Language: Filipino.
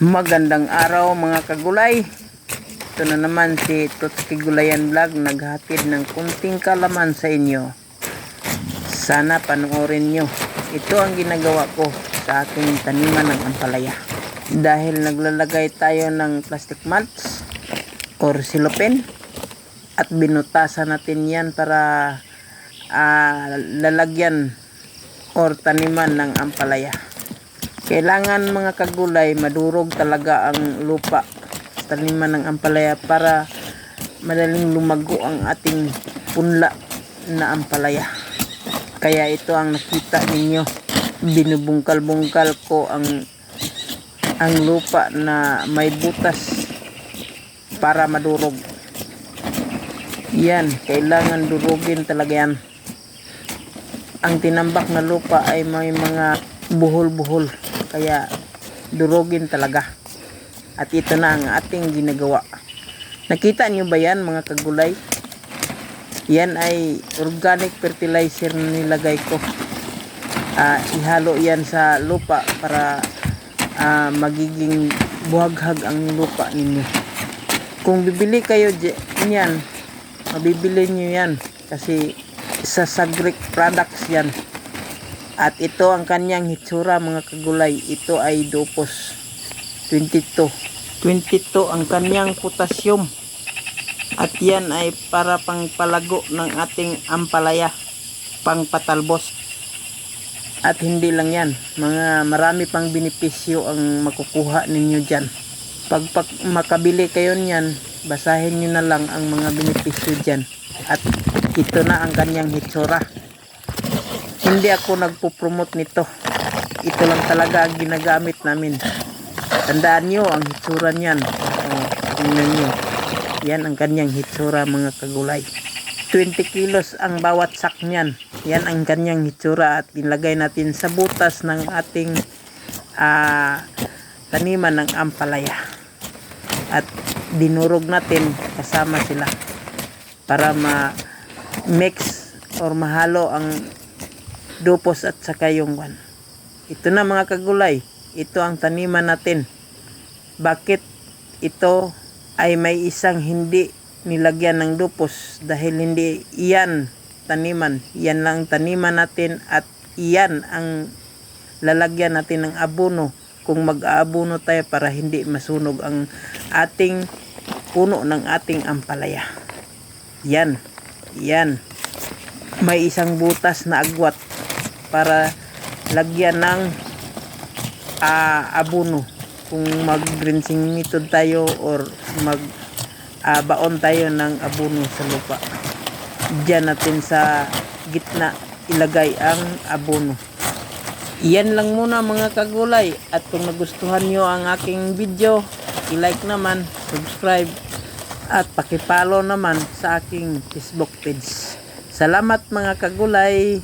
Magandang araw mga kagulay. Ito na naman si Tutski Gulayan Vlog naghatid ng kunting kalaman sa inyo. Sana panoorin nyo. Ito ang ginagawa ko sa aking taniman ng ampalaya. Dahil naglalagay tayo ng plastic mats or silopen at binutasan natin yan para ah, lalagyan or taniman ng ampalaya. Kailangan mga kagulay, madurog talaga ang lupa taniman ng ampalaya para madaling lumago ang ating punla na ampalaya. Kaya ito ang nakita ninyo. Binubungkal-bungkal ko ang ang lupa na may butas para madurog. Yan, kailangan durugin talaga yan. Ang tinambak na lupa ay may mga buhol-buhol. Kaya durugin talaga. At ito na ang ating ginagawa. Nakita nyo ba yan mga kagulay? Yan ay organic fertilizer na nilagay ko. Ah, ihalo yan sa lupa para ah, magiging buhaghag ang lupa ninyo. Kung bibili kayo niyan, mabibili nyo yan kasi sa Sagric products yan. At ito ang kanyang hitsura mga kagulay. Ito ay dopos 22. 22 ang kanyang potassium. At yan ay para pang palago ng ating ampalaya. Pang patalbos. At hindi lang yan. Mga marami pang benepisyo ang makukuha ninyo dyan. Pag, pag makabili kayo niyan, basahin nyo na lang ang mga benepisyo dyan. At ito na ang kanyang hitsura. Hindi ako nagpo-promote nito. Ito lang talaga ang ginagamit namin. Tandaan nyo ang hitsura niyan. O, tingnan nyo. Yan ang kanyang hitsura mga kagulay. 20 kilos ang bawat sak niyan. Yan ang kanyang hitsura at ilagay natin sa butas ng ating ah, taniman ng ampalaya. At dinurog natin kasama sila para ma-mix or mahalo ang dupos at saka yung one. Ito na mga kagulay. Ito ang taniman natin. Bakit ito ay may isang hindi nilagyan ng dupos dahil hindi iyan taniman. Yan lang taniman natin at iyan ang lalagyan natin ng abono kung mag-aabono tayo para hindi masunog ang ating puno ng ating ampalaya. Yan. Yan. May isang butas na agwat para lagyan ng ah, abono kung mag-rinsing method tayo or mag ah, baon tayo ng abono sa lupa. Diyan natin sa gitna ilagay ang abono. Iyan lang muna mga kagulay at kung nagustuhan nyo ang aking video, i-like naman, subscribe at pakipalo naman sa aking Facebook page. Salamat mga kagulay!